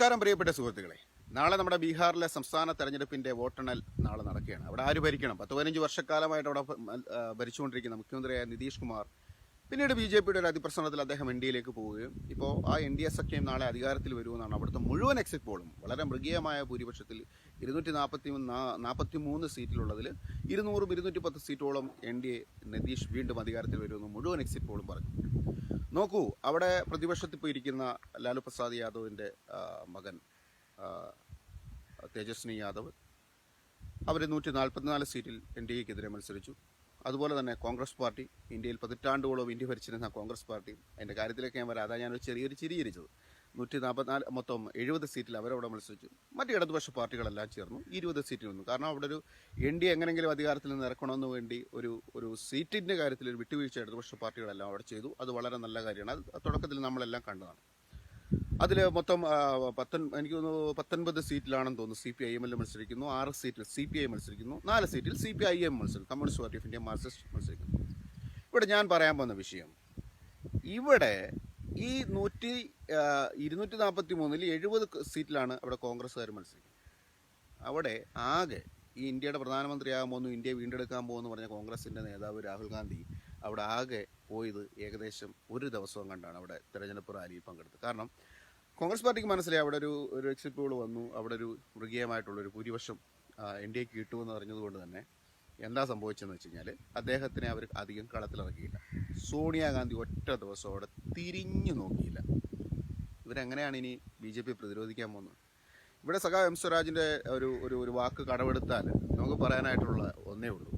നമസ്കാരം പ്രിയപ്പെട്ട സുഹൃത്തുക്കളെ. നാളെ നമ്മുടെ ബീഹാറിലെ സംസ്ഥാന തെരഞ്ഞെടുപ്പിന്റെ വോട്ടെണ്ണൽ നാളെ നടക്കുകയാണ്. അവിടെ ആര് ഭരിക്കണം? പത്ത് പതിനഞ്ച് വർഷക്കാലമായിട്ട് അവിടെ ഭരിച്ചുകൊണ്ടിരിക്കുന്ന മുഖ്യമന്ത്രിയായ നിതീഷ് കുമാർ പിന്നീട് ബി ജെ പിയുടെ ഒരു അതിപ്രസംഗത്തിൽ അദ്ദേഹം എൻ ഡിയിലേക്ക് പോവുകയും ഇപ്പോൾ ആ എൻ ഡി എ സഖ്യം നാളെ അധികാരത്തിൽ വരുമെന്നാണ് അവിടുത്തെ മുഴുവൻ എക്സിറ്റ് പോളും. വളരെ മൃഗീയമായ ഭൂരിപക്ഷത്തിൽ ഇരുന്നൂറ്റി നാൽപ്പത്തി നാൽപ്പത്തി മൂന്ന് സീറ്റിലുള്ളതിൽ ഇരുന്നൂറും ഇരുന്നൂറ്റി പത്ത് സീറ്റോളം എൻ ഡി എ നിതീഷ് വീണ്ടും അധികാരത്തിൽ വരുമെന്ന് മുഴുവൻ എക്സിറ്റ് പോളും പറഞ്ഞു. നോക്കൂ അവിടെ പ്രതിപക്ഷത്തിൽ ഇരിക്കുന്ന ലാലു പ്രസാദ് യാദവിന്റെ മകൻ തേജസ്വിനി യാദവ് അവർ നൂറ്റി നാൽപ്പത്തിനാല് സീറ്റിൽ എൻ ഡി എക്കെതിരെ മത്സരിച്ചു. അതുപോലെ തന്നെ കോൺഗ്രസ് പാർട്ടി ഇന്ത്യയിൽ പതിറ്റാണ്ടുകളോ ഇന്ത്യ ഭരിച്ചിരുന്ന കോൺഗ്രസ് പാർട്ടി അതിന്റെ കാര്യത്തിലേക്ക് ഞാൻ വരാതെ ഞാനൊരു ചെറിയൊരു ചിരിയിരിച്ചത് നൂറ്റി നാൽപ്പത്തിനാല് മൊത്തം എഴുപത് സീറ്റിൽ അവരവിടെ മത്സരിച്ചു. മറ്റ് ഇടതുപക്ഷ പാർട്ടികളെല്ലാം ചേർന്നു. ഇരുപത് സീറ്റിൽ വന്നു കാരണം അവിടെ ഒരു എൻ ഡി എങ്ങനെങ്കിലും അധികാരത്തിൽ നിന്ന് ഇറക്കണമെന്ന് വേണ്ടി ഒരു ഒരു സീറ്റിന്റെ കാര്യത്തിൽ ഒരു വിട്ടുവീഴ്ച ഇടതുപക്ഷ പാർട്ടികളെല്ലാം അവിടെ ചെയ്തു. അത് വളരെ നല്ല കാര്യമാണ്. അത് തുടക്കത്തിൽ നമ്മളെല്ലാം കണ്ടതാണ്. അതിൽ മൊത്തം പത്തൊൻ എനിക്ക് തോന്നുന്നു പത്തൊൻപത് സീറ്റിലാണെന്ന് തോന്നുന്നു സി പി ഐ എമ്മിൽ മത്സരിക്കുന്നു. ആറ് സീറ്റിൽ സി പി ഐ മത്സരിക്കുന്നു. നാല് സീറ്റിൽ സി പി ഐ എം മത്സരിക്കും communist party of India Marxist മത്സരിക്കുന്നു. ഇവിടെ ഞാൻ പറയാൻ പോകുന്ന വിഷയം ഇവിടെ ഈ നൂറ്റി ഇരുന്നൂറ്റി നാൽപ്പത്തി മൂന്നിൽ എഴുപത് സീറ്റിലാണ് അവിടെ കോൺഗ്രസ്സുകാർ മത്സരിക്കുന്നത്. അവിടെ ആകെ ഈ ഇന്ത്യയുടെ പ്രധാനമന്ത്രിയാകാൻ പോകുന്നു ഇന്ത്യ വീണ്ടെടുക്കാൻ പോകുന്നു പറഞ്ഞ കോൺഗ്രസിന്റെ നേതാവ് രാഹുൽ ഗാന്ധി അവിടെ ആകെ പോയത് ഏകദേശം ഒരു ദിവസം കണ്ടാണ് അവിടെ തെരഞ്ഞെടുപ്പ് റാലിയിൽ പങ്കെടുത്തത്. കാരണം കോൺഗ്രസ് പാർട്ടിക്ക് മനസ്സിലായി അവിടെ ഒരു ഒരു എക്സിറ്റ് വന്നു അവിടെ ഒരു മൃഗീയമായിട്ടുള്ളൊരു ഭൂരിപക്ഷം എൻ ഡി എക്ക് കിട്ടുമെന്ന് അറിഞ്ഞതുകൊണ്ട് തന്നെ എന്താ സംഭവിച്ചതെന്ന് വെച്ച് കഴിഞ്ഞാൽ അദ്ദേഹത്തിനെ അവർ അധികം കളത്തിലിറക്കിയില്ല. സോണിയാഗാന്ധി ഒറ്റ ദിവസം അവിടെ തിരിഞ്ഞു നോക്കിയില്ല. ഇവരെങ്ങനെയാണ് ഇനി ബി ജെ പി പ്രതിരോധിക്കാൻ പോകുന്നത്? ഇവിടെ സഖാ എം സ്വരാജിന്റെ ഒരു ഒരു ഒരു വാക്ക് കടമെടുത്താൽ നമുക്ക് പറയാനായിട്ടുള്ള ഒന്നേ ഉള്ളൂ.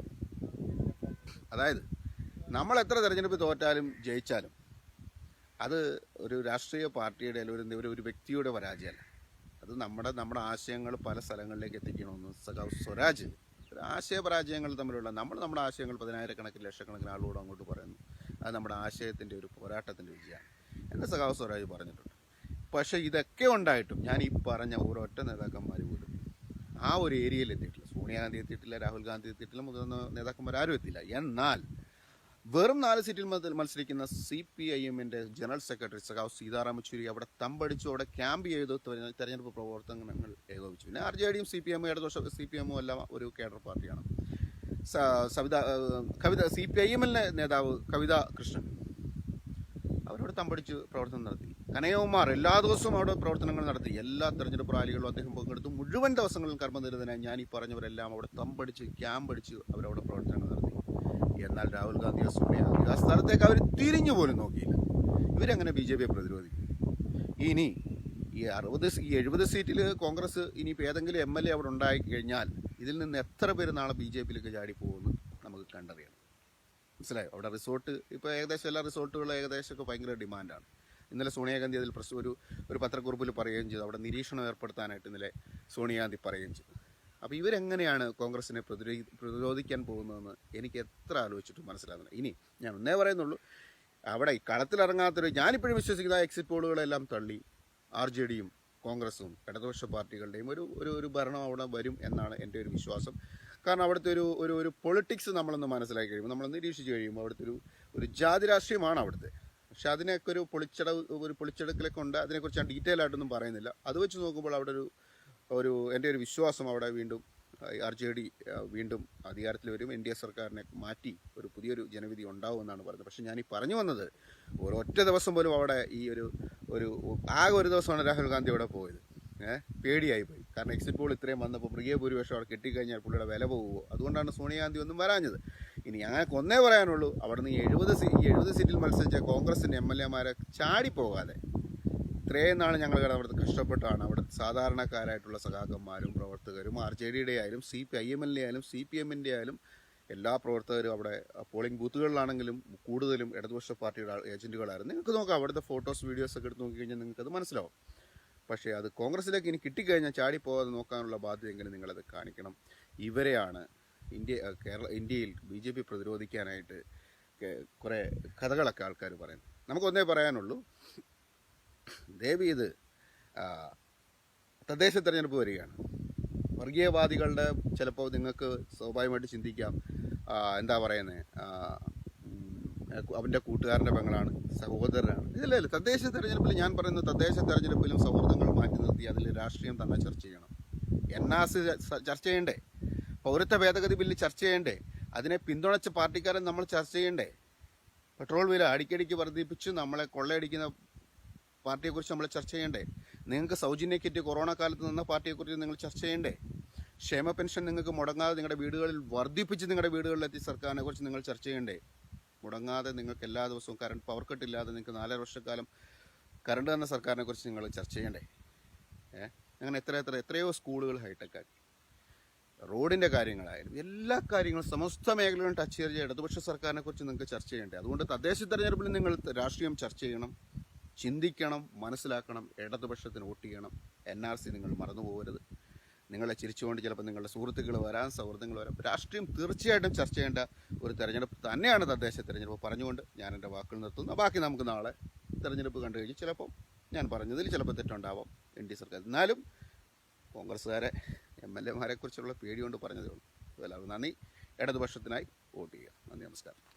അതായത് നമ്മൾ എത്ര തിരഞ്ഞെടുപ്പ് തോറ്റാലും ജയിച്ചാലും അത് ഒരു രാഷ്ട്രീയ പാർട്ടിയുടെ അല്ലെങ്കിൽ ഒരു ഒരു വ്യക്തിയുടെ പരാജയമല്ല. അത് നമ്മുടെ നമ്മുടെ ആശയങ്ങൾ പല സ്ഥലങ്ങളിലേക്ക് എത്തിക്കണമെന്ന് സഖാവ് സ്വരാജ് ഒരു ആശയ പരാജയങ്ങൾ തമ്മിലുള്ള നമ്മൾ നമ്മുടെ ആശയങ്ങൾ പതിനായിരക്കണക്കിന് ലക്ഷക്കണക്കിന് ആളുകളോട് അങ്ങോട്ട് പറയുന്നു. അത് നമ്മുടെ ആശയത്തിന്റെ ഒരു പോരാട്ടത്തിന്റെ വിജയമാണ് എന്ന് സഖാവ് സ്വരാജ് പറഞ്ഞിട്ടുണ്ട്. പക്ഷേ ഇതൊക്കെ ഉണ്ടായിട്ടും ഞാൻ ഈ പറഞ്ഞ ഒരൊറ്റ നേതാക്കന്മാർ പോലും ആ ഒരു ഏരിയയിൽ എത്തിയിട്ടില്ല. സോണിയാഗാന്ധി എത്തിയിട്ടില്ല രാഹുൽ ഗാന്ധി എത്തിയിട്ടില്ല മുതിർന്ന നേതാക്കന്മാർ ആരും എത്തിയില്ല. എന്നാൽ വെറും നാല് സീറ്റിൽ മത്സ- മത്സരിക്കുന്ന സി പി ഐ എമ്മിന്റെ ജനറൽ സെക്രട്ടറി സഖാവ് സീതാറാം യെച്ചൂരി അവിടെ തമ്പടിച്ചു അവിടെ ക്യാമ്പ് ചെയ്തു തെര- തെരഞ്ഞെടുപ്പ് പ്രവർത്തനങ്ങൾ ഏകോപിച്ചു പിന്നെ ആർ ജെ ഡിയും സി പി എമ്മും ഇടതുപക്ഷ സി പി എമ്മും എല്ലാം ഒരു കേഡർ പാർട്ടിയാണ്. Savitha Kavitha C P I എമ്മിലെ നേതാവ് കവിത കൃഷ്ണൻ അവരോട് തമ്പടിച്ച് പ്രവർത്തനം നടത്തി. കനയകുമാർ എല്ലാ ദിവസവും അവിടെ പ്രവർത്തനങ്ങൾ നടത്തി. എല്ലാ തെരഞ്ഞെടുപ്പ് റാലികളിലും അദ്ദേഹം പങ്കെടുത്തു. മുഴുവൻ ദിവസങ്ങളിലും കർമ്മനിരതനായി ഞാൻ ഈ പറഞ്ഞവരെല്ലാം അവിടെ തമ്പടിച്ച് ക്യാമ്പടിച്ച് അവരവിടെ പ്രവർത്തനങ്ങൾ നടത്തി. എന്നാൽ രാഹുൽ ഗാന്ധി സോണിയാഗാന്ധി ആ സ്ഥലത്തേക്ക് അവർ തിരിഞ്ഞു പോലും നോക്കിയില്ല. ഇവരെങ്ങനെ ബി ജെ പിയെ പ്രതിരോധിക്കും? ഇനി ഈ അറുപത് ഈ എഴുപത് സീറ്റിൽ കോൺഗ്രസ് ഇനിയിപ്പോൾ ഏതെങ്കിലും എം എൽ എ അവിടെ ഉണ്ടായി കഴിഞ്ഞാൽ ഇതിൽ നിന്ന് എത്ര പേര് നാളെ ബി ജെ പിയിലേക്ക് ചാടിപ്പോകുമെന്ന് നമുക്ക് കണ്ടറിയണം. മനസ്സിലായോ? അവിടെ റിസോർട്ട് ഇപ്പോൾ ഏകദേശം എല്ലാ റിസോർട്ടുകളും ഏകദേശമൊക്കെ ഭയങ്കര ഡിമാൻഡാണ്. ഇന്നലെ സോണിയാഗാന്ധി അതിൽ പ്രശ്നം ഒരു ഒരു പത്രക്കുറിപ്പിൽ പറയുകയും ചെയ്തു. അവിടെ നിരീക്ഷണം ഏർപ്പെടുത്താനായിട്ട് ഇന്നലെ സോണിയാഗാന്ധി പറയുകയും ചെയ്തു. അപ്പോൾ ഇവരെങ്ങനെയാണ് കോൺഗ്രസിനെ പ്രതിരോധി പ്രതിരോധിക്കാൻ പോകുന്നതെന്ന് എനിക്ക് എത്ര ആലോചിച്ചിട്ടും മനസ്സിലാകുന്നില്ല. ഇനി ഞാൻ ഒന്നേ പറയുന്നുള്ളൂ. അവിടെ കളത്തിലിറങ്ങാത്തൊരു ഞാനിപ്പോഴും വിശ്വസിക്കുന്ന എക്സിറ്റ് പോളുകളെല്ലാം തള്ളി ആർ ജെ ഡിയും കോൺഗ്രസും ഇടതുപക്ഷ പാർട്ടികളുടെയും ഒരു ഒരു ഒരു ഭരണം അവിടെ വരും എന്നാണ് എന്റെ ഒരു വിശ്വാസം. കാരണം അവിടുത്തെ ഒരു ഒരു ഒരു പൊളിറ്റിക്സ് നമ്മളൊന്ന് മനസ്സിലാക്കി കഴിയുമ്പോൾ നമ്മൾ നിരീക്ഷിച്ച് കഴിയുമ്പോൾ അവിടുത്തെ ഒരു ഒരു ജാതി രാഷ്ട്രീയമാണ് അവിടുത്തെ. പക്ഷെ അതിനൊക്കെ ഒരു പൊളിച്ചടവ് ഒരു പൊളിച്ചെടുക്കലൊക്കെ ഉണ്ട്. അതിനെക്കുറിച്ച് ഞാൻ ഡീറ്റെയിൽ ആയിട്ടൊന്നും പറയുന്നില്ല. അത് വെച്ച് നോക്കുമ്പോൾ അവിടെ ഒരു ഒരു എന്റെ ഒരു വിശ്വാസം അവിടെ വീണ്ടും ആർ ജെ ഡി വീണ്ടും അധികാരത്തിൽ വരും. എൻ ഡി എ സർക്കാരിനെ മാറ്റി ഒരു പുതിയൊരു ജനവിധി ഉണ്ടാവുമെന്നാണ് പറയുന്നത് പക്ഷേ ഞാൻ ഈ പറഞ്ഞു വന്നത് ഒരൊറ്റ ദിവസം പോലും അവിടെ ഈ ഒരു ഒരു ആകെ ഒരു ദിവസമാണ് രാഹുൽ ഗാന്ധി അവിടെ പോയത്. പേടിയായി പോയി. കാരണം എക്സിറ്റ് പോൾ ഇത്രയും വന്നപ്പോൾ മൃഗീയ ഭൂരിപക്ഷം അവിടെ കിട്ടിക്കഴിഞ്ഞാൽ പുള്ളിയുടെ വില പോകുമോ അതുകൊണ്ടാണ് സോണിയാഗാന്ധി ഒന്നും വരാഞ്ഞത്. ഇനി ഞങ്ങൾക്ക് ഒന്നേ പറയാനുള്ളൂ. അവിടെ നിന്ന് എഴുപത് സീ എഴുപത് സീറ്റിൽ മത്സരിച്ച കോൺഗ്രസിന്റെ എം എൽ എമാരെ ചാടിപ്പോകാതെ. ഇത്രയും നാൾ ഞങ്ങൾ അവിടുത്തെ കഷ്ടപ്പെട്ടാണ്. അവിടെ സാധാരണക്കാരായിട്ടുള്ള സഖാക്കന്മാരും പ്രവർത്തകരും ആർ ജെ ഡിയുടെ ആയാലും സി പി ഐ എം എല്ലിന്റെ ആയാലും സി പി എമ്മിന്റെ ആയാലും എല്ലാ പ്രവർത്തകരും അവിടെ പോളിംഗ് ബൂത്തുകളിലാണെങ്കിലും കൂടുതലും ഇടതുപക്ഷ പാർട്ടിയുടെ ഏജന്റുകളായിരുന്നു നിങ്ങൾക്ക് നോക്കാം അവിടുത്തെ ഫോട്ടോസ് വീഡിയോസ് ഒക്കെ എടുത്ത് നോക്കിക്കഴിഞ്ഞാൽ നിങ്ങൾക്ക് അത് മനസ്സിലാവും. പക്ഷേ അത് കോൺഗ്രസിലേക്ക് ഇനി കിട്ടിക്കഴിഞ്ഞാൽ ചാടിപ്പോകാതെ നോക്കാനുള്ള ബാധ്യതയെങ്കിലും നിങ്ങളത് കാണിക്കണം. ഇവരെയാണ് ഇന്ത്യ കേരള ഇന്ത്യയിൽ ബി ജെ പി പ്രതിരോധിക്കാനായിട്ട് കുറേ കഥകളൊക്കെ ആൾക്കാർ പറയുന്നു നമുക്കൊന്നേ പറയാനുള്ളൂ. ദേവി ഇത് തദ്ദേശ തെരഞ്ഞെടുപ്പ് വരികയാണ്. വർഗീയവാദികളുടെ ചിലപ്പോൾ നിങ്ങൾക്ക് സ്വാഭാവികമായിട്ട് ചിന്തിക്കാം എന്താ പറയുന്നത് അവന്റെ കൂട്ടുകാരന്റെ പെങ്ങളാണ് സഹോദരനാണ്. ഇതിലല്ല തദ്ദേശ തെരഞ്ഞെടുപ്പിൽ ഞാൻ പറയുന്നത് തദ്ദേശ തെരഞ്ഞെടുപ്പിലും സൗഹൃദങ്ങൾ മാറ്റി നിർത്തി അതിൽ രാഷ്ട്രീയം തന്നെ ചർച്ച ചെയ്യണം. എൻ ആസ് ചർച്ച ചെയ്യണ്ടേ? പൗരത്വ ഭേദഗതി ബില്ല് ചർച്ച ചെയ്യണ്ടേ? അതിനെ പിന്തുണച്ച പാർട്ടിക്കാരെ നമ്മൾ ചർച്ച ചെയ്യണ്ടേ? പെട്രോൾ വില അടിക്കടിക്ക് വർദ്ധിപ്പിച്ച് നമ്മളെ കൊള്ളയടിക്കുന്ന പാർട്ടിയെക്കുറിച്ച് നമ്മൾ ചർച്ച ചെയ്യണ്ടേ? നിങ്ങൾക്ക് സൗജന്യ കിറ്റ് കൊറോണ കാലത്ത് നിന്ന പാർട്ടിയെക്കുറിച്ച് നിങ്ങൾ ചർച്ച ചെയ്യണ്ടേ? ക്ഷേമ പെൻഷൻ നിങ്ങൾക്ക് മുടങ്ങാതെ നിങ്ങളുടെ വീടുകളിൽ വർദ്ധിപ്പിച്ച് നിങ്ങളുടെ വീടുകളിലെത്തി സർക്കാരിനെ കുറിച്ച് നിങ്ങൾ ചർച്ച ചെയ്യണ്ടേ? മുടങ്ങാതെ നിങ്ങൾക്ക് എല്ലാ ദിവസവും കറണ്ട് പവർ കട്ട് ഇല്ലാതെ നിങ്ങൾക്ക് നാലര വർഷക്കാലം കറണ്ട് തന്ന സർക്കാരിനെ കുറിച്ച് നിങ്ങൾ ചർച്ച ചെയ്യണ്ടേ? ഏഹ് അങ്ങനെ എത്ര എത്ര എത്രയോ സ്കൂളുകൾ ഹൈടെക് ആക്കി. റോഡിന്റെ കാര്യങ്ങളായാലും എല്ലാ കാര്യങ്ങളും സമസ്ത മേഖലകളും ടച്ച് ചെയ്ത് ഇടതുപക്ഷ സർക്കാരിനെ കുറിച്ച് നിങ്ങൾക്ക് ചർച്ച ചെയ്യണ്ടേ? അതുകൊണ്ട് തദ്ദേശ തെരഞ്ഞെടുപ്പിൽ നിങ്ങൾ രാഷ്ട്രീയം ചർച്ച ചെയ്യണം. ചിന്തിക്കണം മനസ്സിലാക്കണം ഇടതുപക്ഷത്തിന് വോട്ട് ചെയ്യണം. എൻ ആർ സി നിങ്ങൾ മറന്നു പോകരുത്. നിങ്ങളെ ചിരിച്ചുകൊണ്ട് ചിലപ്പോൾ നിങ്ങളുടെ സുഹൃത്തുക്കൾ വരാൻ സൗഹൃദങ്ങൾ വരാം. രാഷ്ട്രീയം തീർച്ചയായിട്ടും ചർച്ച ചെയ്യേണ്ട ഒരു തെരഞ്ഞെടുപ്പ് തന്നെയാണ് തദ്ദേശ തെരഞ്ഞെടുപ്പ് പറഞ്ഞുകൊണ്ട് ഞാൻ എന്റെ വാക്കുകൾ നിർത്തുന്നു. ബാക്കി നമുക്ക് നാളെ തെരഞ്ഞെടുപ്പ് കണ്ടു കഴിഞ്ഞ് ചിലപ്പം ഞാൻ പറഞ്ഞതിൽ ചിലപ്പോൾ തെറ്റുണ്ടാവാം. എൻ ഡി സർക്കാർ. എന്നാലും കോൺഗ്രസ്സുകാരെ എം എൽ എമാരെ കുറിച്ചുള്ള പേടി കൊണ്ട് പറഞ്ഞതേ ഉള്ളൂ. എല്ലാവർക്കും നന്ദി. ഇടതുപക്ഷത്തിനായി വോട്ട് ചെയ്യുക. നന്ദി നമസ്കാരം.